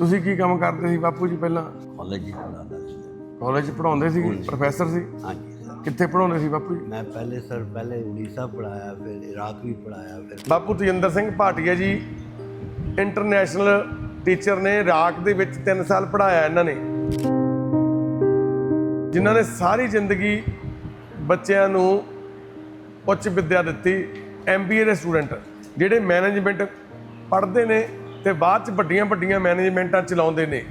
ਤੁਸੀਂ ਕੀ ਕੰਮ ਕਰਦੇ ਸੀ ਬਾਪੂ ਜੀ ਪਹਿਲਾਂ? ਕਾਲਜ ਹੀ ਪੜ੍ਹਾਉਂਦਾ ਸੀ। ਕਾਲਜ ਪੜਾਉਂਦੇ ਸੀ ਪ੍ਰੋਫੈਸਰ ਸੀ? ਹਾਂਜੀ। ਕਿੱਥੇ ਪੜਾਉਂਦੇ ਸੀ ਬਾਪੂ ਜੀ? ਮੈਂ ਪਹਿਲੇ ਸਰ ਪਹਿਲੇ ਉੜੀਸਾ ਪੜਾਇਆ ਫਿਰ ਇਰਾਕ ਵੀ ਪੜਾਇਆ ਫਿਰ ਬਾਪੂ ਤੇਜਿੰਦਰ ਸਿੰਘ ਭਾਟੀਆ ਜੀ ਇੰਟਰਨੈਸ਼ਨਲ ਟੀਚਰ ਨੇ ਇਰਾਕ ਦੇ ਵਿੱਚ 3 ਸਾਲ ਪੜਾਇਆ ਇਹਨਾਂ ਨੇ। ਜਿਨ੍ਹਾਂ ਨੇ ਸਾਰੀ ਜ਼ਿੰਦਗੀ ਬੱਚਿਆਂ ਨੂੰ ਉੱਚ ਵਿੱਦਿਆ ਦਿੱਤੀ ਐਮਬੀਏ ਦੇ ਸਟੂਡੈਂਟ ਜਿਹੜੇ ਮੈਨੇਜਮੈਂਟ ਪੜ੍ਹਦੇ ਨੇ ਤੇ ਬਾਅਦ ਚ ਵੱਡੀਆਂ ਵੱਡੀਆਂ ਮੈਨੇਜਮੈਂਟਾਂ ਚਲਾਉਂਦੇ ਨੇ।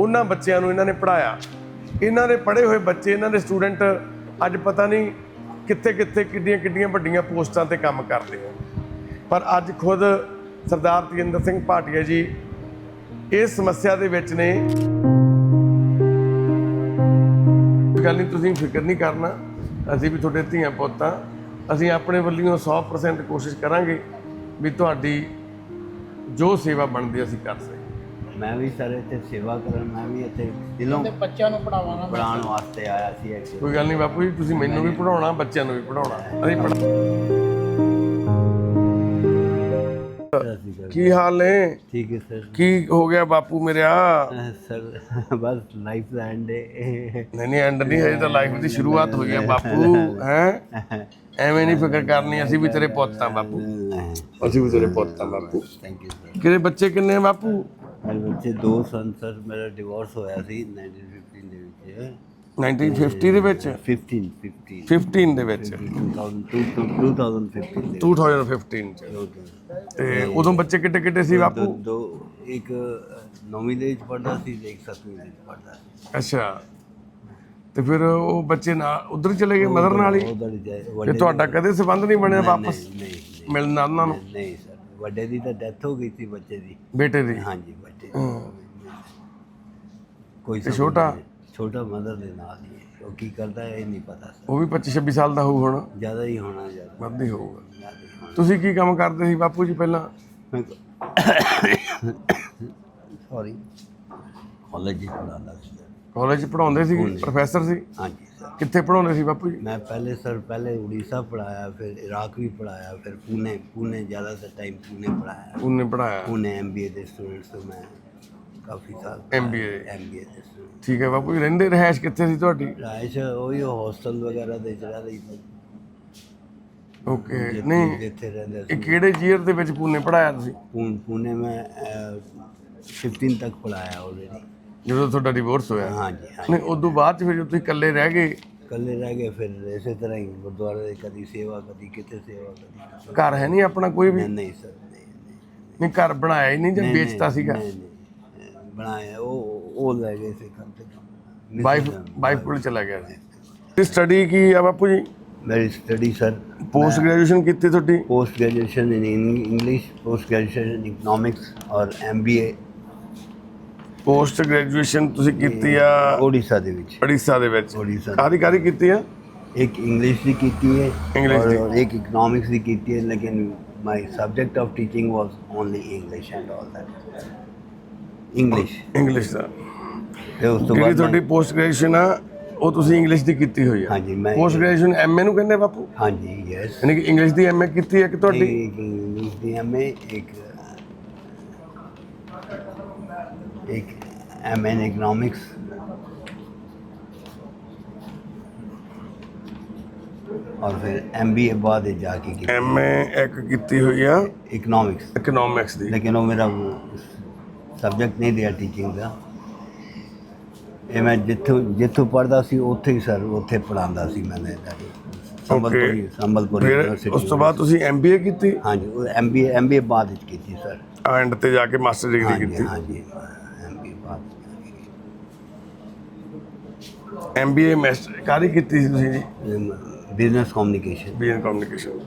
ਉਹਨਾਂ ਬੱਚਿਆਂ ਨੂੰ ਇਹਨਾਂ ਨੇ ਪੜਾਇਆ ਇਹਨਾਂ ਦੇ ਪੜ੍ਹੇ ਹੋਏ ਬੱਚੇ, ਇਹਨਾਂ ਦੇ ਸਟੂਡੈਂਟ ਅੱਜ ਪਤਾ ਨਹੀਂ ਕਿੱਥੇ ਕਿੱਥੇ ਕਿੱਡੀਆਂ ਕਿੱਡੀਆਂ ਵੱਡੀਆਂ ਪੋਸਟਾਂ ਤੇ ਕੰਮ ਕਰਦੇ ਹੋ ਪਰ ਅੱਜ ਖੁਦ ਸਰਦਾਰ ਤੇਜਿੰਦਰ ਸਿੰਘ ਭਾਟੀਆ ਜੀ ਇਸ ਸਮੱਸਿਆ ਦੇ ਵਿੱਚ ਨੇ। ਗੱਲ ਨਹੀਂ, ਤੁਸੀਂ ਫਿਕਰ ਨਹੀਂ ਕਰਨਾ। ਅਸੀਂ ਵੀ ਤੁਹਾਡੇ ਧੀਆਂ ਪੁੱਤਾਂ। ਅਸੀਂ ਆਪਣੇ ਵੱਲੋਂ 100% ਕੋਸ਼ਿਸ਼ ਕਰਾਂਗੇ ਵੀ ਤੁਹਾਡੀ ਜੋ ਸੇਵਾ ਬਣਦੀ ਅਸੀਂ ਕਰ ਸਕੀਏ। ਮੈਂ ਵੀ ਸਰ ਇੱਥੇ ਸੇਵਾ ਕਰਨ ਮੈਂ ਵੀ ਇੱਥੇ ਦਿਲੋਂ ਤੇ ਬੱਚਿਆਂ ਨੂੰ ਪੜਾਵਾਂਗਾ ਪੜਾਉਣ ਵਾਸਤੇ ਆਇਆ ਸੀ ਐਕਚੁਅਲੀ ਕੋਈ ਗੱਲ ਨਹੀਂ ਬਾਪੂ ਜੀ ਤੁਸੀਂ ਮੈਨੂੰ ਵੀ ਪੜਾਉਣਾ ਬੱਚਿਆਂ ਨੂੰ ਵੀ ਪੜਾਉਣਾ ਅਸੀਂ ਪੜ੍ਹਾ- ਕੀ ਹਾਲ ਨੇ? ਠੀਕ ਹੈ ਸਰ। ਕੀ ਹੋ ਗਿਆ ਬਾਪੂ ਮੇਰਿਆ? ਸਰ ਬਸ ਲਾਈਫ ਦਾ ਐਂਡ ਹੈ। ਨਹੀਂ ਨਹੀਂ ਐਂਡ ਨਹੀਂ ਹਜੇ ਤਾਂ ਲਾਈਫ ਦੀ ਸ਼ੁਰੂਆਤ ਹੋਈ ਹੈ ਬਾਪੂ ਹੈ? ਐਵੇਂ ਨਹੀਂ ਫਿਕਰ ਕਰਨੀ ਅਸੀਂ ਵੀ ਤੇਰੇ ਪੁੱਤ ਆ ਬਾਪੂ। ਅਸੀਂ ਵੀ ਤੇਰੇ ਪੁੱਤ ਆ ਬਾਪੂ। ਥੈਂਕ ਯੂ ਸਰ ਕਿਹੜੇ ਬੱਚੇ ਕਿੰਨੇ ਆ ਬਾਪੂ? ਮੇਰੇ ਬੱਚੇ ਦੋ ਸਨ ਸਰ ਮੇਰਾ ਡਿਵੋਰਸ ਹੋਇਆ ਸੀ 1915 ਦੇ ਵਿੱਚ। 1950 ਦੇ ਵਿੱਚ? 15 15 15 ਦੇ ਵਿੱਚ। 2000 2015 ਦੇ 2015 ਚ। ਤੇ ਉਦੋਂ ਬੱਚੇ ਕਿੱਡੇ ਕਿੱਡੇ ਸੀ ਬਾਪੂ? ਦੋ ਇੱਕ ਨੌਵੀਂ ਦੇ ਵਿੱਚ ਪੜਦਾ ਸੀ ਇੱਕ ਸੱਤਵੀਂ ਦੇ ਵਿੱਚ ਪੜਦਾ ਸੀ। ਅੱਛਾ। ਤੇ ਫਿਰ ਉਹ ਬੱਚੇ ਨਾਲ ਉਧਰ ਚਲੇ ਗਏ ਮਦਰ ਨਾਲ ਹੀ। ਉਧਰ ਤੇ ਵੱਡੇ ਤੁਹਾਡਾ ਕਦੇ ਸੰਬੰਧ ਨਹੀਂ ਬਣਿਆ ਵਾਪਸ ਨਹੀਂ ਨਹੀਂ ਮਿਲਣਾ ਉਹਨਾਂ ਨੂੰ? ਨਹੀਂ ਸਰ। ਵੱਡੇ ਦੀ ਤਾਂ ਡੈਥ ਹੋ ਗਈ ਸੀ ਬੱਚੇ ਦੀ। ਬੇਟੇ ਦੀ? ਹਾਂਜੀ ਬੱਚੇ ਦੀ। ਕੋਈ ਤੇ ਛੋਟਾ? ਛੋਟਾ ਮਦਰ ਦੇ ਨਾਲ ਹੀ ਹੈ। ਉਹ ਕੀ ਕਰਦਾ ਹੈ ਇਹ ਨਹੀਂ ਪਤਾ ਸਰ। ਉਹ ਵੀ 25 26 ਸਾਲ ਦਾ ਹੋਊ ਹੁਣ। ਜ਼ਿਆਦਾ ਹੀ ਹੋਣਾ ਜ਼ਿਆਦਾ। ਵੱਧ ਹੀ ਹੋਊਗਾ। ਜ਼ਿਆਦਾ ਹੀ ਹੋਣਾ। ਤੁਸੀਂ ਕੀ ਕੰਮ ਕਰਦੇ ਸੀ ਬਾਪੂ ਜੀ ਪਹਿਲਾਂ? ਮੈਂ ਸੌਰੀ ਕਾਲਜ ਹੀ ਪੜਾਉਂਦਾ ਸੀ। ਕਾਲਜ ਪੜਾਉਂਦੇ ਸੀ College। ਪ੍ਰੋਫੈਸਰ ਸੀ ਹਾਂਜੀ ਸਰ ਕਿੱਥੇ ਪੜਾਉਂਦੇ ਸੀ ਬਾਪੂ ਜੀ मैं पहले सर पहले उड़ीसा पढ़ाया फिर इराक भी पढ़ाया फिर पुणे पुणे ज़्यादातर टाइम पुणे पढ़ाया ਉਹਨੇ ਪੜਾਇਆ पुणे एम बी ए के स्टूडेंट्स तो मैं काफ़ी साल MBA एम बी ए के स्टूडेंट ਠੀਕ ਹੈ ਬਾਪू ਜੀ ਰਹਿੰਦੇ ਰਹਿائش ਕਿੱਥੇ ਸੀ ਤੁਹਾਡੀ राइश वही हॉस्टल वगैरह दे चला रही थी ਓਕੇ ਨਹੀਂ जिथे रहते ਇਹ ਸੀ। ਕਿਹੜੇ ਜੀਅਰ ਦੇ ਵਿੱਚ ਪੂਨੇ ਪੜਾਇਆ ਤੁਸੀਂ पू- पुणे में फिफ्टीन तक पढ़ाया ऑलरेडी ਜਦੋਂ ਤੁਹਾਡਾ ਡਿਵੋਰਸ ਹੋਇਆ। ਹਾਂਜੀ ਹਾਂਜੀ। ਨਹੀਂ ਉਸ ਤੋਂ ਬਾਅਦ 'ਚ ਫਿਰ ਜਦੋਂ ਤੁਸੀਂ ਇਕੱਲੇ ਰਹਿ ਗਏ? ਇਕੱਲੇ ਰਹਿ ਗਏ ਫਿਰ ਇਸੇ ਤਰ੍ਹਾਂ ਹੀ ਗੁਰਦੁਆਰੇ ਦੀ ਕਦੀ ਸੇਵਾ ਕਦੀ ਕਿਤੇ ਸੇਵਾ ਕਦੀ ਘਰ ਹੈ ਨਹੀਂ ਆਪਣਾ ਕੋਈ ਵੀ? ਨਹੀਂ ਨਹੀਂ ਸਰ ਨਹੀਂ ਨਹੀਂ। ਘਰ ਬਣਾਇਆ ਹੀ ਨਹੀਂ ਜਾਂ ਵੇਚਤਾ ਨਹੀਂ, ਸੀਗਾ? ਨਹੀਂ, ਬਣਾਇਆ ਉਹ ਉਹ ਲੈ ਗਏ ਚਲਾ ਗਿਆ ਸੀ। ਸਟੱਡੀ ਕੀ ਆ ਬਾਪੂ ਜੀ? ਮੇਰੀ ਸਟੱਡੀ ਸਰ ਪੋਸਟ ਗ੍ਰੈਜੂਏਸ਼ਨ ਕੀਤੀ ਤੁਹਾਡੀ? Post graduation in English post graduation in economics ਔਰ ਐਮਬੀਏ ਪੋਸਟ ਗ੍ਰੈਜੂਏਸ਼ਨ ਤੁਸੀਂ ਕੀਤੀ ਆ ਓਡੀਸ਼ਾ ਦੇ ਵਿੱਚ। ਓਡੀਸ਼ਾ ਦੇ ਵਿੱਚ। ਓਡੀਸ਼ਾ ਕਾਦੀ ਕਾਦੀ ਕੀਤੀ ਆ? ਇੱਕ ਇੰਗਲਿਸ਼ ਦੀ ਕੀਤੀ ਹੈ ਇੰਗਲਿਸ਼ ਦੀ। ਇੱਕ ਇਕਨੋਮਿਕਸ ਦੀ ਕੀਤੀ ਹੈ ਲੇਕਿਨ my subject of teaching was only English and all that. English. English ਦਾ। ਤੇ ਉਸ ਤੋਂ ਬਾਅਦ ਤੁਹਾਡੀ ਪੋਸਟ ਗ੍ਰੈਜੂਏਸ਼ਨ ਆ ਉਹ ਤੁਸੀਂ ਇੰਗਲਿਸ਼ ਦੀ ਕੀਤੀ ਹੋਈ ਆ। ਹਾਂਜੀ ਮੈਂ ਪੋਸਟ ਗ੍ਰੈਜੂਏਸ਼ਨ ਐਮਏ ਨੂੰ ਕਹਿੰਦੇ ਬਾਪੂ? ਹਾਂਜੀ ਯੈਸ ਯਾਨੀ ਕਿ ਇੰਗਲਿਸ਼ ਦੀ ਐਮਏ ਕੀਤੀ ਹੈ ਕਿ ਤੁਹਾਡੀ? ਇੰਗਲਿਸ਼ ਦੀ ਐਮਏ ਇੱਕ एक एक एमए in economics और फिर एमबीए बाद ही जाके की ਐਮਏ ਇੱਕ ਕੀਤੀ ਹੋਈ ਆ इकोनॉमिक्स ਇਕਨੋਮਿਕਸ ਦੀ लेकिन वो मेरा ਸਬਜੈਕਟ ਨਹੀਂ ਰਿਹਾ ਟੀਚਿੰਗ ਦਾ ਇਹ ਮੈਂ ਜਿੱਥੋਂ ਜਿੱਥੋਂ ਪੜਦਾ ਸੀ ਉੱਥੇ ਹੀ ਸਰ ਉੱਥੇ ਪੜਾਉਂਦਾ ਸੀ ਮੈਂ ਸੰਬਲਪੁਰੀ ਸੰਬਲਪੁਰੀ ਫਿਰ ਯੂਨੀਵਰਸਿਟੀ ਉਸ ਤੋਂ ਬਾਅਦ ਤੁਸੀਂ ਐਮਬੀਏ ਕੀਤੀ ਹਾਂਜੀ ਉਹ ਐਮਬੀਏ ਐਮਬੀਏ ਬਾਅਦ ਵਿੱਚ ਕੀਤੀ ਸਰ ਐਂਡ ਤੇ ਜਾ ਕੇ ਮਾਸਟਰ ਡਿਗਰੀ ਹਾਂਜੀ ਕੀਤੀ ਹਾਂਜੀ ਐਮਬੀਏ ਬਾਅਦ ਐਮਬੀਏ ਮਾਸਟਰ ਕਾਦੀ ਕੀਤੀ ਸੀ ਤੁਸੀਂ ਜੀ बिजनेस कम्युनिकेशन ਬੀਐਨ ਕਮਿਊਨੀਕੇਸ਼ਨ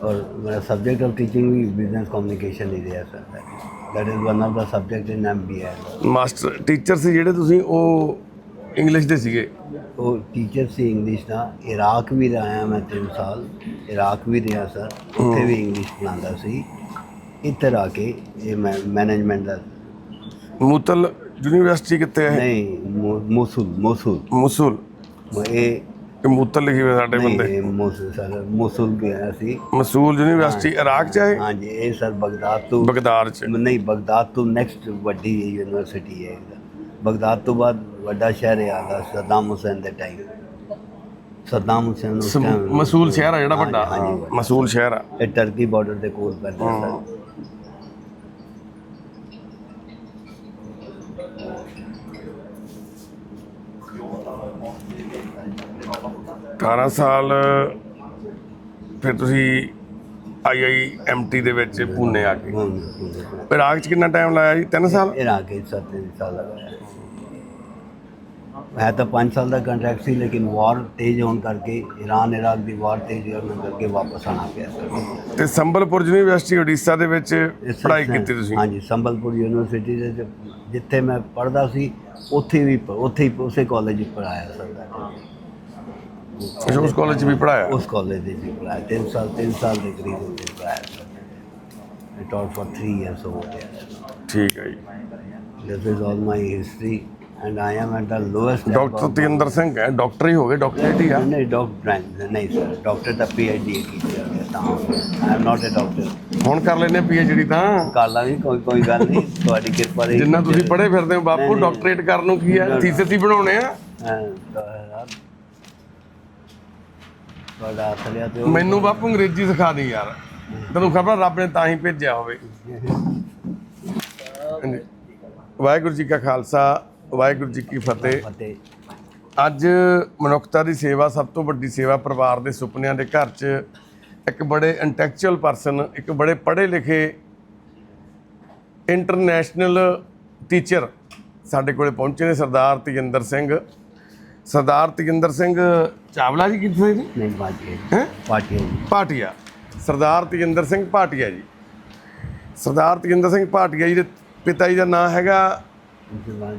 और मेरा सब्जेक्ट ऑफ टीचिंग भी बिजनेस कम्युनिकेशन ही रहा sir that is one of the subject in M B master teacher ਸੀ ਜਿਹੜੇ ਤੁਸੀਂ ਉਹ ਇੰਗਲਿਸ਼ ਦੇ ਸੀਗੇ। ਉਹ ਟੀਚਰ ਸੀ ਇੰਗਲਿਸ਼ ਦਾ। ਇਰਾਕ ਵੀ ਰਿਹਾ ਮੈਂ 3 ਸਾਲ। ਇਰਾਕ ਵੀ ਰਿਹਾ ਸਰ ਉੱਥੇ ਵੀ ਇੰਗਲਿਸ਼ ਪੜ੍ਹਾਉਂਦਾ ਸੀ। ਇੱਧਰ ਆ ਕੇ ਇਹ ਮੈਂ ਮੈਨੇਜਮੈਂਟ ਦਾ। ਮੂਤਲ ਯੂਨੀਵਰਸਿਟੀ ਕਿੱਥੇ ਹੈ? ਨਹੀਂ ਮੋਸੂਲ ਮੋਸੂਲ। ਮੋਸੂਲ। ਇਹ ਕਬੂਤਰ ਲਿਖੇ ਹੋਏ ਸਾਡੇ ਬੰਦੇ। ਨਹੀਂ ਮੋਸੂਲ ਸਰ ਮੋਸੂਲ ਗਿਆ ਸੀ। ਮਸੂਲ ਯੂਨੀਵਰਸਿਟੀ ਇਰਾਕ ਚ ਹੈ ਹਾਂਜੀ ਇਹ ਸਰ ਬਗਦਾਦ ਤੋਂ ਬਗਦਾਦ ਚ। ਨਹੀਂ ਬਗਦਾਦ ਤੋਂ ਨੈਕਸਟ ਵੱਡੀ ਯੂਨੀਵਰਸਿਟੀ ਹੈ ਬਗਦਾਦ ਤੋਂ ਬਾਅਦ ਵੱਡਾ ਸ਼ਹਿਰ ਹੈ ਆਦਾ ਸਦਾਮ ਹੁਸੈਨ ਦੇ ਟਾਈਮ ਸਦਾਮ ਹੁਸੈਨ ਉਸ ਸਮ- time- ਮਸੂਲ ਸ਼ਹਿਰ ਆ ਜਿਹੜਾ ਹਾਂਜੀ, ਵੱਡਾ। ਹਾਂਜੀ, ਹਾਂ, ਵੱਡਾ। ਮਸੂਲ ਸ਼ਹਿਰ। ਆ। ਇਹ ਟਰਕੀ ਬਾਰਡਰ ਦੇ ਕੋਲ ਪੈਂਦਾ ਸਰ। ਅਠਾਰਾਂ ਸਾਲ ਫਿਰ ਤੁਸੀਂ ਆਈਆਈਐਮਟੀ ਦੇ ਵਿੱਚ ਪੂਨੇ ਆ ਗਏ। ਹੁਣ ਇਰਾਕ ਚ ਕਿੰਨਾ ਟਾਈਮ ਲਾਇਆ ਜੀ? 3 ਸਾਲ? ਇਰਾਕ ਵਿੱਚ ਸੱਤ ਸਾਲ ਲਗਾਇਆ ਹੈ ਤਾਂ 5 ਸਾਲ ਦਾ ਕੰਟਰੈਕਟ ਸੀ ਲੇਕਿਨ ਵਾਰ ਤੇਜ਼ ਹੋਣ ਕਰਕੇ ਈਰਾਨ ਇਰਾਕ ਦੀ ਵਾਰ ਤੇਜ਼ ਹੋਣ ਕਰਕੇ ਵਾਪਸ ਆਣਾ ਪਿਆ ਸਰ ਤੇ ਸੰਬਲਪੁਰ ਯੂਨੀਵਰਸਿਟੀ ਉੜੀਸਾ ਦੇ ਵਿੱਚ ਪੜ੍ਹਾਈ ਵਿੱਚ- ਕੀਤੀ ਤੁਸੀਂ? ਹਾਂਜੀ ਸੰਬਲਪੁਰ ਯੂਨੀਵਰਸਿਟੀ ਦੇ ਜਿੱਥੇ ਮੈਂ ਪੜ੍ਹਦਾ ਸੀ ਉੱਥੇ ਵੀ ਉੱਥੇ ਹੀ ਉਸੇ ਕਾਲਜ ਵਿੱਚ ਪੜਾਇਆ ਸਰ ਉਸ ਕਾਲਜ 'ਚ ਵੀ ਪੜਾਇਆ ਉਸ ਕਾਲਜ ਦੇ ਵਿੱਚ ਪੜਾਇਆ 3 ਸਾਲ 3 ਸਾਲ ਦੇ ਕਰੀਬ ਉੱਥੇ ਪੜਾਇਆ sir I taught for 3 years over there. ਠੀਕ ਹੈ ਜੀ। This is all my history I am at the lowest level doctor Tendar Singh ਹੈ ਡਾਕਟਰ ਹੀ ਹੋ ਗਏ ਡਾਕਟਰੇਟ ਹੀ ਆ ਨਹੀਂ ਡਾਕਟਰ ਨਹੀਂ ਸਰ ਡਾਕਟਰ ਦਾ ਪੀਐਚਡੀ ਕੀਤੀ ਹੈ ਤਾਂ I am not a doctor ਹੁਣ ਕਰ ਲੈਨੇ ਪੀਐਚਡੀ ਤਾਂ। ਕਰ ਲਾਂਗੇ ਕੋਈ ਕੋਈ ਗੱਲ ਨਹੀਂ। ਤੁਹਾਡੀ ਕਿਰਪਾ ਰਹੀ ਜਿੰਨਾ ਤੁਸੀਂ ਪੜ੍ਹੇ ਫਿਰਦੇ ਹੋ ਬਾਪੂ ਡਾਕਟਰੇਟ ਕਰਨ ਨੂੰ ਕੀ ਆ ਥੀਸਿਸ ਹੀ ਬਣਾਉਣੇ ਆ। ਤੁਹਾਡਾ ਹੱਥ ਲਿਆ ਤੇ ਮੈਨੂੰ ਬਾਪੂ ਅੰਗਰੇਜ਼ੀ ਸਿਖਾ ਦੀ ਯਾਰ। ਤੈਨੂੰ ਖਬਰ ਰੱਬ ਨੇ ਤਾਂ ਹੀ ਭੇਜਿਆ ਹੋਵੇ। ਵਾਹਿਗੁਰੂ ਜੀ ਕਾ ਖਾਲਸਾ। ਵਾਹਿਗੁਰੂ ਜੀ ਕੀ ਫਤਿਹ। ਅੱਜ ਮਨੁੱਖਤਾ ਦੀ ਸੇਵਾ ਸਭ ਤੋਂ ਵੱਡੀ ਸੇਵਾ ਪਰਿਵਾਰ ਦੇ ਸੁਪਨਿਆਂ ਦੇ ਘਰ 'ਚ ਇੱਕ ਬੜੇ ਇੰਟੈਲੈਕਚੁਅਲ ਪਰਸਨ ਇੱਕ ਬੜੇ ਪੜ੍ਹੇ ਲਿਖੇ ਇੰਟਰਨੈਸ਼ਨਲ ਟੀਚਰ ਸਾਡੇ ਕੋਲੇ ਪਹੁੰਚੇ ਨੇ ਸਰਦਾਰ ਤੇਜਿੰਦਰ ਸਿੰਘ। ਸਰਦਾਰ ਤੇਜਿੰਦਰ ਸਿੰਘ ਚਾਵਲਾ ਜੀ ਕਿੱਥੇ ਜੀ? ਨਹੀਂ ਹੈ? ਪਾਰਟੀ ਭਾਟੀਆ। ਸਰਦਾਰ ਤੇਜਿੰਦਰ ਸਿੰਘ ਭਾਟੀਆ ਜੀ। ਸਰਦਾਰ ਤੇਜਿੰਦਰ ਸਿੰਘ ਭਾਟੀਆ ਜੀ ਦੇ ਪਿਤਾ ਜੀ ਦਾ ਨਾਮ ਹੈਗਾ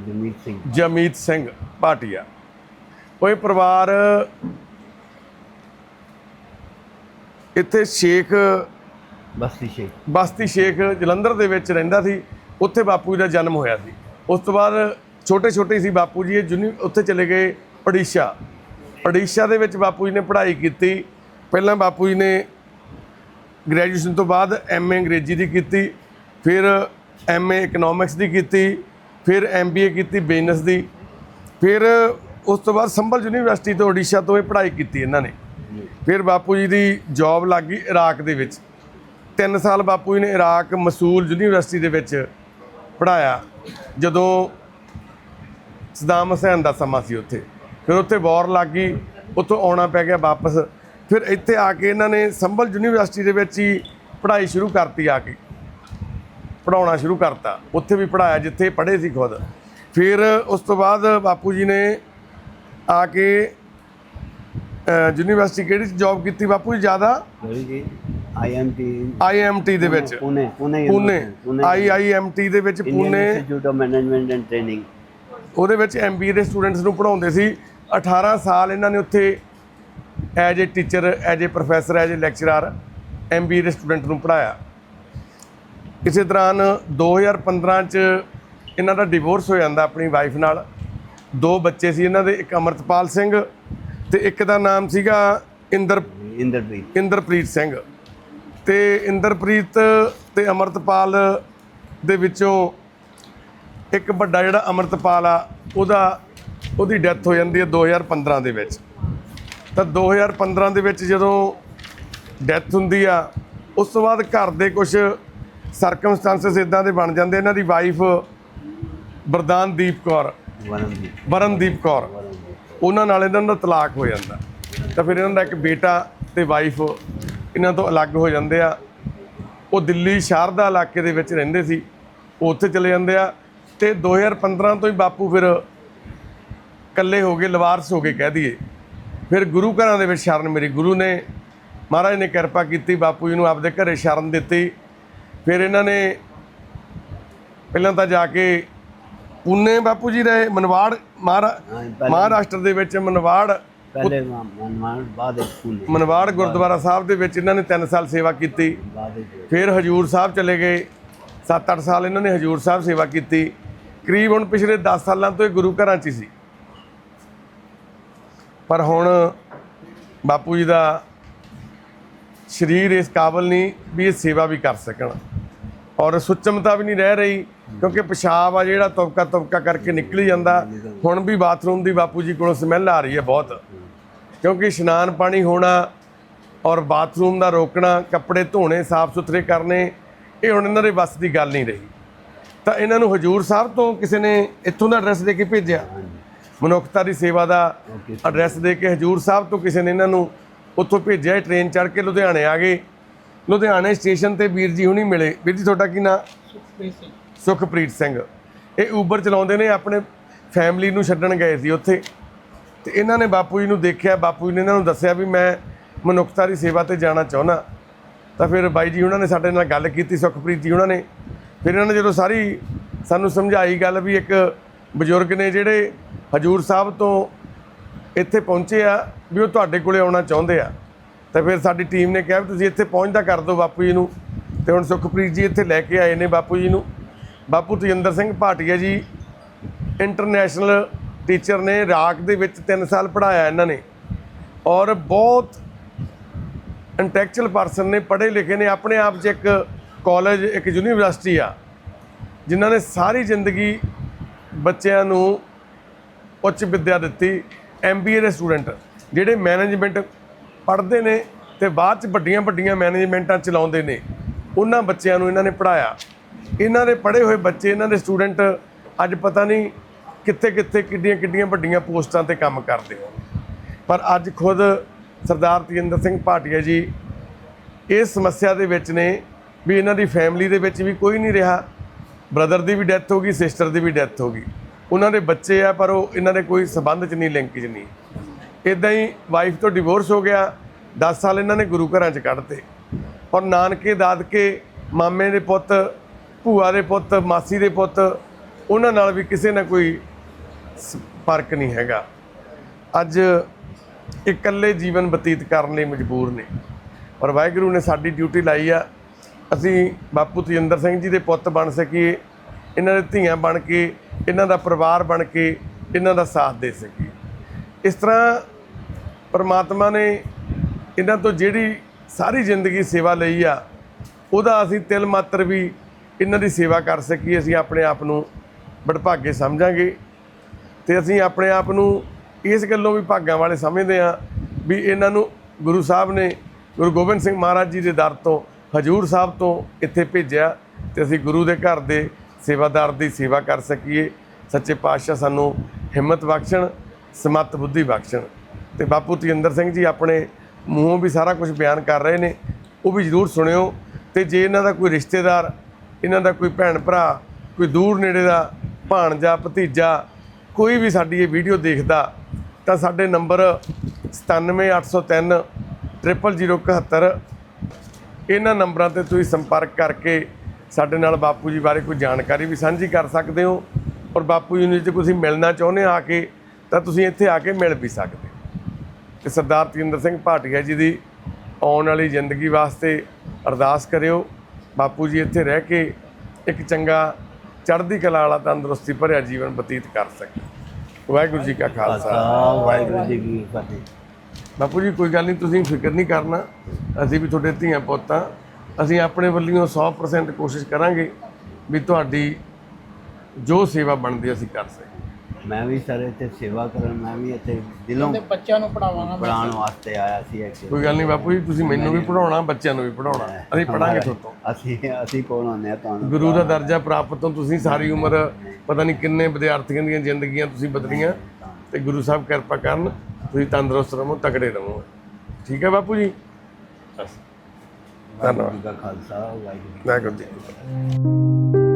ਜਮੀਤ ਸਿੰਘ ਜਮੀਤ ਸਿੰਘ ਭਾਟੀਆ। ਉਹ ਇਹ ਪਰਿਵਾਰ ਇੱਥੇ ਸ਼ੇਖ ਬਸਤੀ ਸ਼ੇਖ। ਬਸਤੀ ਸ਼ੇਖ ਜਲੰਧਰ ਦੇ ਵਿੱਚ ਰਹਿੰਦਾ ਸੀ ਉੱਥੇ ਬਾਪੂ ਜੀ ਦਾ ਜਨਮ ਹੋਇਆ ਸੀ। ਉਸ ਤੋਂ ਬਾਅਦ ਛੋਟੇ ਛੋਟੇ ਸੀ ਬਾਪੂ ਜੀ ਜੁਨੀ ਉੱਥੇ ਚਲੇ ਗਏ ਓਡੀਸ਼ਾ ਓਡੀਸ਼ਾ ਦੇ ਵਿੱਚ ਬਾਪੂ ਜੀ ਨੇ ਪੜ੍ਹਾਈ ਕੀਤੀ। ਪਹਿਲਾਂ ਬਾਪੂ ਜੀ ਨੇ ਗ੍ਰੈਜੂਏਸ਼ਨ ਤੋਂ ਬਾਅਦ ਐਮਏ ਅੰਗਰੇਜ਼ੀ ਦੀ ਕੀਤੀ ਫਿਰ ਐਮਏ ਇਕਨੋਮਿਕਸ ਦੀ ਕੀਤੀ ਫਿਰ ਐਮਬੀਏ ਕੀਤੀ ਬਿਜ਼ਨਸ ਦੀ। ਫਿਰ ਉਸ ਤੋਂ ਬਾਅਦ ਸੰਭਲ ਯੂਨੀਵਰਸਿਟੀ ਤੋਂ ਓਡੀਸ਼ਾ ਤੋਂ ਇਹ ਪੜ੍ਹਾਈ ਕੀਤੀ ਇਹਨਾਂ ਨੇ। ਫਿਰ ਬਾਪੂ ਜੀ ਦੀ ਜੌਬ ਲੱਗ ਗਈ ਇਰਾਕ ਦੇ ਵਿੱਚ। 3 ਸਾਲ ਬਾਪੂ ਜੀ ਨੇ ਇਰਾਕ ਮਸੂਲ ਯੂਨੀਵਰਸਿਟੀ ਦੇ ਵਿੱਚ ਪੜਾਇਆ ਜਦੋਂ ਸਦਾਮ ਹੁਸੈਨ ਦਾ ਸਮਾਂ ਸੀ ਉੱਥੇ। ਫਿਰ ਉੱਥੇ ਵਾਰ ਲੱਗ ਗਈ, ਉੱਥੋਂ ਆਉਣਾ ਪੈ ਗਿਆ ਵਾਪਸ। ਫਿਰ ਇੱਥੇ ਆ ਕੇ ਇਹਨਾਂ ਨੇ ਸੰਭਲ ਯੂਨੀਵਰਸਿਟੀ ਦੇ ਵਿੱਚ ਹੀ ਪੜ੍ਹਾਈ ਸ਼ੁਰੂ ਕਰਤੀ ਆ ਕੇ। ਪੜਾਉਣਾ ਸ਼ੁਰੂ ਕਰਤਾ। ਉੱਥੇ ਵੀ ਪੜਾਇਆ ਜਿੱਥੇ ਪੜ੍ਹੇ ਸੀ ਖੁਦ। ਫਿਰ ਉਸ ਤੋਂ ਬਾਅਦ ਬਾਪੂ ਜੀ ਨੇ ਆ ਕੇ ਯੂਨੀਵਰਸਿਟੀ ਕਿਹੜੀ ਜੌਬ ਕੀਤੀ ਬਾਪੂ ਜੀ ਜ਼ਿਆਦਾ? ਜੀ ਆਈਐਮਟੀ ਆਈਐਮਟੀ ਦੇ ਵਿੱਚ। ਪੁਣੇ ਪੁਣੇ ਆਈਆਈਐਮਟੀ ਦੇ ਵਿੱਚ Pune. Institute of Management and Training ਉਹਦੇ ਵਿੱਚ ਐਮਬੀਏ ਦੇ ਸਟੂਡੈਂਟਸ ਨੂੰ ਪੜਾਉਂਦੇ ਸੀ। 18 ਸਾਲ ਇਹਨਾਂ ਨੇ ਉੱਥੇ as a teacher as a professor as a lecturer MBA ਦੇ ਸਟੂਡੈਂਟ ਨੂੰ ਪੜਾਇਆ ਇਸੇ ਦੌਰਾਨ 2015 ਚ ਇਹਨਾਂ ਦਾ ਡਿਵੋਰਸ ਹੋ ਜਾਂਦਾ ਆਪਣੀ ਵਾਈਫ ਨਾਲ। ਦੋ ਬੱਚੇ ਸੀ ਇਹਨਾਂ ਦੇ ਇੱਕ ਅਮਰਤਪਾਲ ਸਿੰਘ ਤੇ ਇੱਕ ਦਾ ਨਾਮ ਸੀਗਾ ਇੰਦਰ ਇੰਦਰਪ੍ਰੀਤ। ਇੰਦਰਪ੍ਰੀਤ ਸਿੰਘ। ਤੇ ਇੰਦਰਪ੍ਰੀਤ ਤੇ ਅਮਰਤਪਾਲ ਦੇ ਵਿੱਚੋਂ ਇੱਕ ਵੱਡਾ ਜਿਹੜਾ ਅਮਰਤਪਾਲ ਆ ਉਹਦਾ ਉਹਦੀ ਡੈਥ ਹੋ ਜਾਂਦੀ ਹੈ 2015 ਦੇ ਵਿੱਚ। ਤਾਂ 2015 ਦੇ ਵਿੱਚ ਜਦੋਂ ਡੈਥ ਹੁੰਦੀ ਆ ਉਸ ਤੋਂ ਬਾਅਦ ਘਰ ਦੇ ਕੁਝ ਸਰਕਮਸਟੈਂਸਸ ਇਦਾਂ ਦੇ ਬਣ ਜਾਂਦੇ, ਇਹਨਾਂ ਦੀ ਵਾਈਫ ਬਰਦਾਨਦੀਪ ਕੌਰ, ਵਰਨਦੀਪ ਕੌਰ, ਉਹਨਾਂ ਨਾਲ ਇਹਨਾਂ ਦਾ ਤਲਾਕ ਹੋ ਜਾਂਦਾ। ਤਾਂ ਫਿਰ ਇਹਨਾਂ ਦਾ ਇੱਕ ਬੇਟਾ ਤੇ ਵਾਈਫ ਇਹਨਾਂ ਤੋਂ ਅਲੱਗ ਹੋ ਜਾਂਦੇ ਆ। ਉਹ ਦਿੱਲੀ ਸ਼ਾਰਦਾ ਇਲਾਕੇ ਦੇ ਵਿੱਚ ਰਹਿੰਦੇ ਸੀ, ਉਹ ਉੱਥੇ ਚਲੇ ਜਾਂਦੇ ਆ ਤੇ 2015 ਤੋਂ ਹੀ ਬਾਪੂ ਫਿਰ ਇਕੱਲੇ ਹੋ ਗਏ, ਲਵਾਰਸ ਹੋ ਗਏ ਕਹਿ ਦਈਏ। ਫਿਰ ਗੁਰੂ ਘਰਾਂ ਦੇ ਵਿੱਚ ਸ਼ਰਨ ਮੇਰੀ ਗੁਰੂ ਨੇ, ਮਹਾਰਾਜ ਨੇ ਕਿਰਪਾ ਕੀਤੀ, ਬਾਪੂ ਜੀ ਨੂੰ ਆਪਦੇ ਘਰੇ ਸ਼ਰਨ ਦਿੱਤੀ। ਫਿਰ ਇਹਨਾਂ ਨੇ ਪਹਿਲਾਂ ਤਾਂ ਜਾ ਕੇ ਪੂਨੇ ਬਾਪੂ ਜੀ ਰਹੇ ਮਨਵਾੜ ਮਹਾਰਾਸ਼ਟਰ ਦੇ ਵਿੱਚ ਮਨਵਾੜ ਪਹਿਲੇ ਮਨਮਾਨ ਬਾਅਦ ਮਨਵਾੜ ਗੁਰਦੁਆਰਾ ਸਾਹਿਬ ਦੇ ਵਿੱਚ ਇਹਨਾਂ ਨੇ 3 ਸਾਲ ਸੇਵਾ ਕੀਤੀ। ਫਿਰ ਹਜੂਰ ਸਾਹਿਬ ਚਲੇ ਗਏ। 7-8 ਸਾਲ ਇਹਨਾਂ ਨੇ ਹਜੂਰ ਸਾਹਿਬ ਸੇਵਾ ਕੀਤੀ। ਕਰੀਬ ਹੁਣ ਪਿਛਲੇ 10 ਸਾਲਾਂ ਤੋਂ ਇਹ ਗੁਰੂ ਘਰਾਂ 'ਚ ਹੀ ਸੀ। ਪਰ ਹੁਣ ਬਾਪੂ ਜੀ ਦਾ ਸਰੀਰ ਇਸ ਕਾਬਲ ਨਹੀਂ ਵੀ ਇਹ ਸੇਵਾ ਵੀ ਕਰ ਸਕਣ। ਔਰ ਸੁਚਮਤਾ ਵੀ ਨਹੀਂ ਰਹਿ ਰਹੀ ਕਿਉਂਕਿ ਪਿਸ਼ਾਬ ਆ ਜਿਹੜਾ ਤਬਕਾ ਤਬਕਾ ਕਰਕੇ ਨਿਕਲੀ ਜਾਂਦਾ। ਹੁਣ ਵੀ ਬਾਥਰੂਮ ਦੀ ਬਾਪੂ ਜੀ ਕੋਲੋਂ ਸਮੈਲ ਆ ਰਹੀ ਹੈ ਬਹੁਤ। ਕਿਉਂਕਿ ਇਸ਼ਨਾਨ ਪਾਣੀ ਹੋਣਾ ਔਰ ਬਾਥਰੂਮ ਦਾ ਰੋਕਣਾ ਕੱਪੜੇ ਧੋਣੇ ਸਾਫ਼ ਸੁਥਰੇ ਕਰਨੇ ਇਹ ਹੁਣ ਇਹਨਾਂ ਦੇ ਵੱਸ ਦੀ ਗੱਲ ਨਹੀਂ ਰਹੀ। ਤਾਂ ਇਹਨਾਂ ਨੂੰ ਹਜੂਰ ਸਾਹਿਬ ਤੋਂ ਕਿਸੇ ਨੇ ਇੱਥੋਂ ਦਾ ਐਡਰੈਸ ਦੇ ਕੇ ਭੇਜਿਆ। ਮਨੁੱਖਤਾ ਦੀ ਸੇਵਾ ਦਾ ਐਡਰੈਸ ਦੇ ਕੇ ਹਜੂਰ ਸਾਹਿਬ ਤੋਂ ਕਿਸੇ ਨੇ ਇਹਨਾਂ ਨੂੰ ਉੱਥੋਂ ਭੇਜਿਆ ਟ੍ਰੇਨ ਚੜ੍ਹ ਕੇ ਲੁਧਿਆਣੇ ਆ ਗਏ। ਲੁਧਿਆਣੇ ਸਟੇਸ਼ਨ ਤੇ ਵੀਰ ਜੀ ਹੁਣੀ ਮਿਲੇ। ਵੀਰ ਜੀ ਤੁਹਾਡਾ ਕੀ ਨਾਂ? ਸੁਖਪ੍ਰੀਤ ਸਿੰਘ। ਇਹ ਊਬਰ ਚਲਾਉਂਦੇ ਨੇ ਆਪਣੇ ਫੈਮਿਲੀ ਨੂੰ ਛੱਡਣ ਗਏ ਸੀ ਉੱਥੇ। ਤੇ ਇਹਨਾਂ ਨੇ ਬਾਪੂ ਜੀ ਨੂੰ ਦੇਖਿਆ ਬਾਪੂ ਜੀ ਨੇ ਇਹਨਾਂ ਨੂੰ ਦੱਸਿਆ ਵੀ ਮੈਂ ਮਨੁੱਖਤਾ ਦੀ ਸੇਵਾ ਤੇ ਜਾਣਾ ਚਾਹੁੰਦਾ। ਤਾਂ ਫਿਰ ਬਾਈ ਜੀ ਉਹਨਾਂ ਨੇ ਸਾਡੇ ਨਾਲ ਗੱਲ ਕੀਤੀ ਸੁਖਪ੍ਰੀਤ ਜੀ ਉਹਨਾਂ ਨੇ। ਫਿਰ ਇਹਨਾਂ ਨੇ ਜਦੋਂ ਸਾਰੀ ਸਾਨੂੰ ਸਮਝਾਈ ਗੱਲ ਵੀ ਇੱਕ ਬਜ਼ੁਰਗ ਨੇ ਜਿਹੜੇ ਹਜੂਰ ਸਾਹਿਬ ਤੋਂ ਇੱਥੇ ਪਹੁੰਚੇ ਆ ਵੀ ਉਹ ਤੁਹਾਡੇ ਕੋਲੇ ਆਉਣਾ ਚਾਹੁੰਦੇ ਆ। ਤਾਂ ਫਿਰ ਸਾਡੀ ਟੀਮ ਨੇ ਕਿਹਾ ਵੀ ਤੁਸੀਂ ਇੱਥੇ ਪਹੁੰਚਦਾ ਕਰ ਦਿਓ ਬਾਪੂ ਜੀ ਨੂੰ। ਤੇ ਹੁਣ ਸੁਖਪ੍ਰੀਤ ਜੀ ਇੱਥੇ ਲੈ ਕੇ ਆਏ ਨੇ ਬਾਪੂ ਜੀ ਨੂੰ। ਬਾਪੂ ਤਜਿੰਦਰ ਸਿੰਘ ਭਾਟੀਆ ਜੀ ਇੰਟਰਨੈਸ਼ਨਲ ਟੀਚਰ ਨੇ, ਰਾਗ ਦੇ ਵਿੱਚ 3 ਸਾਲ ਪੜਾਇਆ ਇਹਨਾਂ ਨੇ। ਔਰ ਬਹੁਤ ਇੰਟੈਕਚੁਅਲ ਪਰਸਨ ਨੇ, ਪੜ੍ਹੇ ਲਿਖੇ ਨੇ। ਆਪਣੇ ਆਪ 'ਚ ਇੱਕ ਕਾਲਜ ਇੱਕ ਯੂਨੀਵਰਸਿਟੀ ਆ, ਜਿਨ੍ਹਾਂ ਨੇ ਸਾਰੀ ਜ਼ਿੰਦਗੀ ਬੱਚਿਆਂ ਨੂੰ ਉੱਚ ਵਿੱਦਿਆ ਦਿੱਤੀ ਐਮਬੀਏ ਦੇ ਸਟੂਡੈਂਟ ਜਿਹੜੇ ਮੈਨੇਜਮੈਂਟ ਪੜ੍ਹਦੇ ਨੇ ਤੇ ਬਾਅਦ ਚ ਵੱਡੀਆਂ ਵੱਡੀਆਂ ਮੈਨੇਜਮੈਂਟਾਂ ਚਲਾਉਂਦੇ ਨੇ। ਉਹਨਾਂ ਬੱਚਿਆਂ ਨੂੰ ਇਹਨਾਂ ਨੇ ਪੜਾਇਆ ਇਹਨਾਂ ਦੇ ਪੜ੍ਹੇ ਹੋਏ ਬੱਚੇ, ਇਹਨਾਂ ਦੇ ਸਟੂਡੈਂਟ ਅੱਜ ਪਤਾ ਨਹੀਂ ਕਿੱਥੇ ਕਿੱਥੇ ਕਿੱਡੀਆਂ ਕਿੱਡੀਆਂ ਵੱਡੀਆਂ ਪੋਸਟਾਂ ਤੇ ਕੰਮ ਕਰਦੇ ਹੋ ਪਰ ਅੱਜ ਖੁਦ ਸਰਦਾਰ ਤੇਜਿੰਦਰ ਸਿੰਘ ਭਾਟੀਆ ਜੀ ਇਸ ਸਮੱਸਿਆ ਦੇ ਵਿੱਚ ਨੇ ਵੀ ਇਹਨਾਂ ਦੀ ਫੈਮਿਲੀ ਦੇ ਵਿੱਚ ਵੀ ਕੋਈ ਨਹੀਂ ਰਿਹਾ। ਬ੍ਰਦਰ ਦੀ ਵੀ ਡੈਥ ਹੋ ਗਈ, ਸਿਸਟਰ ਦੀ ਵੀ ਡੈਥ ਹੋ ਗਈ। ਉਹਨਾਂ ਦੇ ਬੱਚੇ ਆ, ਪਰ ਉਹ ਇਹਨਾਂ ਦੇ ਕੋਈ ਸਬੰਧ 'ਚ ਨਹੀਂ, ਲਿੰਕੇਜ ਨਹੀਂ। ਇਦਾਂ ਹੀ ਵਾਈਫ ਤੋਂ ਡਿਵੋਰਸ ਹੋ ਗਿਆ 10 ਸਾਲ ਇਹਨਾਂ ਨੇ ਗੁਰੂ ਘਰਾਂ 'ਚ ਕੱਢਤੇ। ਔਰ ਨਾਨਕੇ, ਦਾਦਕੇ, ਮਾਮੇ ਦੇ ਪੁੱਤ, ਭੂਆ ਦੇ ਪੁੱਤ, ਮਾਸੀ ਦੇ ਪੁੱਤ, ਉਹਨਾਂ ਨਾਲ ਵੀ ਕਿਸੇ ਨਾ ਕੋਈ ਸ- ਫ਼ਰਕ ਨਹੀਂ ਹੈਗਾ। ਅੱਜ ਇਕੱਲੇ ਜੀਵਨ ਬਤੀਤ ਕਰਨ ਲਈ ਮਜਬੂਰ ਨੇ। ਔਰ ਵਾਹਿਗੁਰੂ ਨੇ ਸਾਡੀ ਡਿਊਟੀ ਲਾਈ ਆ। ਅਸੀਂ ਬਾਪੂ ਤਜਿੰਦਰ ਸਿੰਘ ਜੀ ਦੇ ਪੁੱਤ ਬਣ ਸਕੀਏ, ਇਹਨਾਂ ਦੇ ਧੀਆਂ ਬਣ ਕੇ, ਇਹਨਾਂ ਦਾ ਪਰਿਵਾਰ ਬਣ ਕੇ, ਇਹਨਾਂ ਦਾ ਸਾਥ ਦੇ ਸਕੀਏ। ਇਸ ਤਰ੍ਹਾਂ ਪਰਮਾਤਮਾ ਨੇ ਇਹਨਾਂ ਤੋਂ ਜਿਹੜੀ ਸਾਰੀ ਜ਼ਿੰਦਗੀ ਸੇਵਾ ਲਈ ਆ, ਉਹਦਾ ਅਸੀਂ ਤਿਲ ਮਾਤਰ ਵੀ ਇਹਨਾਂ ਦੀ ਸੇਵਾ ਕਰ ਸਕੀਏ, ਅਸੀਂ ਆਪਣੇ ਆਪ ਨੂੰ ਬੜਭਾਗੇ ਸਮਝਾਂਗੇ। ਤੇ ਅਸੀਂ ਆਪਣੇ ਆਪ ਨੂੰ ਇਸ ਗੱਲੋਂ ਵੀ ਭਾਗਾਂ ਵਾਲੇ ਸਮਝਦੇ ਹਾਂ ਵੀ ਇਹਨਾਂ ਨੂੰ ਗੁਰੂ ਸਾਹਿਬ ਨੇ ਗੁਰੂ ਗੋਬਿੰਦ ਸਿੰਘ ਮਹਾਰਾਜ ਜੀ ਦੇ ਦਰ ਤੋਂ, ਹਜੂਰ ਸਾਹਿਬ ਤੋਂ ਇੱਥੇ ਭੇਜਿਆ ਤੇ ਅਸੀਂ ਗੁਰੂ ਦੇ ਘਰ ਦੇ ਸੇਵਾਦਾਰ ਦੀ ਸੇਵਾ ਕਰ ਸਕੀਏ। ਸੱਚੇ ਪਾਤਸ਼ਾਹ ਸਾਨੂੰ ਹਿੰਮਤ ਬਖਸ਼ਣ, ਸਮਤ ਬੁੱਧੀ ਬਖਸ਼ਣ। ਤੇ ਬਾਪੂ ਤਜਿੰਦਰ ਸਿੰਘ ਜੀ ਆਪਣੇ ਮੂੰਹੋਂ ਵੀ ਸਾਰਾ ਕੁਝ ਬਿਆਨ ਕਰ ਰਹੇ ਨੇ, ਉਹ ਵੀ ਜ਼ਰੂਰ ਸੁਣਿਓ। ਤੇ ਜੇ ਇਹਨਾਂ ਦਾ ਕੋਈ ਰਿਸ਼ਤੇਦਾਰ, ਇਹਨਾਂ ਦਾ ਕੋਈ ਭੈਣ ਭਰਾ, ਕੋਈ ਦੂਰ ਨੇੜੇ ਦਾ ਭਾਣਜਾ, ਭਤੀਜਾ ਕੋਈ ਵੀ ਸਾਡੀ ਇਹ ਵੀਡੀਓ ਦੇਖਦਾ, ਤਾਂ ਸਾਡੇ ਨੰਬਰ 97803 00071 ਇਹਨਾਂ ਨੰਬਰਾਂ ਤੇ ਤੁਸੀਂ ਸੰਪਰਕ ਕਰਕੇ ਸਾਡੇ ਨਾਲ ਬਾਪੂ ਜੀ ਬਾਰੇ ਕੋਈ ਜਾਣਕਾਰੀ ਵੀ ਸਾਂਝੀ ਕਰ ਸਕਦੇ ਹੋ। ਔਰ ਬਾਪੂ ਜੀ ਨੂੰ ਜੇ ਤੁਸੀਂ ਮਿਲਣਾ ਚਾਹੁੰਦੇ ਆ ਕੇ, ਤਾਂ ਤੁਸੀਂ ਇੱਥੇ ਆ ਕੇ ਮਿਲ ਵੀ ਸਕਦੇ ਹੋ। ਤੇ ਸਰਦਾਰ ਤੇਜਿੰਦਰ ਸਿੰਘ ਭਾਟੀਆ ਜੀ ਦੀ ਆਉਣ ਵਾਲੀ ਜ਼ਿੰਦਗੀ ਵਾਸਤੇ ਅਰਦਾਸ ਕਰਿਓ। ਬਾਪੂ ਜੀ ਇੱਥੇ ਰਹਿ ਕੇ ਇੱਕ ਚੰਗਾ ਚੜ੍ਹਦੀ ਕਲਾ ਵਾਲਾ ਤੰਦਰੁਸਤੀ ਭਰਿਆ ਜੀਵਨ ਬਤੀਤ ਕਰ ਸਕਣ ਵਾਹਿਗੁਰੂ ਜੀ ਕਾ ਖਾਲਸਾ। ਖਾਲਸਾ ਵਾਹਿਗੁਰੂ ਜੀ ਕੀ ਫਤਿਹ। ਬਾਪੂ ਜੀ ਕੋਈ ਗੱਲ ਨਹੀਂ ਤੁਸੀਂ ਫਿਕਰ ਨਹੀਂ ਕਰਨਾ। ਅਸੀਂ ਵੀ ਤੁਹਾਡੇ ਧੀਆਂ ਪੁੱਤਾਂ। ਅਸੀਂ ਆਪਣੇ ਵੱਲੋਂ 100% ਕੋਸ਼ਿਸ਼ ਕਰਾਂਗੇ ਵੀ ਤੁਹਾਡੀ ਜੋ ਸੇਵਾ ਬਣਦੀ ਅਸੀਂ ਕਰ ਸਕੀਏ। ਮੈਂ ਵੀ ਸਰ ਇੱਥੇ ਸੇਵਾ ਕਰਨ ਮੈਂ ਵੀ ਇੱਥੇ ਦਿਲੋਂ ਤੇ ਬੱਚਿਆਂ ਨੂੰ ਪੜਾਵਾਂਗਾ ਪੜਾਉਣ ਵਾਸਤੇ ਆਇਆ ਸੀ ਇੱਥੇ ਕੋਈ ਗੱਲ ਨਹੀਂ ਬਾਪੂ ਜੀ ਤੁਸੀਂ ਮੈਨੂੰ ਵੀ ਪੜਾਉਣਾ ਬੱਚਿਆਂ ਨੂੰ ਵੀ ਪੜਾਉਣਾ ਅਸੀਂ ਪੜਾਂਗੇ ਤੁਹਾਡੇ ਤੋਂ। ਅਸੀਂ ਅਸੀਂ ਕੋਲ ਆਉਂਦੇ ਹਾਂ ਤੁਹਾਨੂੰ ਗੁਰੂ ਦਾ ਦਰਜਾ ਪ੍ਰਾਪਤ ਤੋਂ ਤੁਸੀਂ ਸਾਰੀ ਉਮਰ ਪਤਾ ਨਹੀਂ ਕਿੰਨੇ ਵਿਦਿਆਰਥੀਆਂ ਦੀਆਂ ਜ਼ਿੰਦਗੀਆਂ ਤੁਸੀਂ ਬਦਲੀਆਂ ਤੇ ਗੁਰੂ ਸਾਹਿਬ ਕਿਰਪਾ ਕਰਨ ਤੁਸੀਂ ਤੰਦਰੁਸਤ ਰਹੋ ਤਕੜੇ ਰਹੋ। ਠੀਕ ਹੈ ਬਾਪੂ ਜੀ? ਬਸ। ਵਾਹਿਗੁਰੂ ਜੀ ਕਾ ਖਾਲਸਾ ਵਾਹਿਗੁਰੂ ਜੀ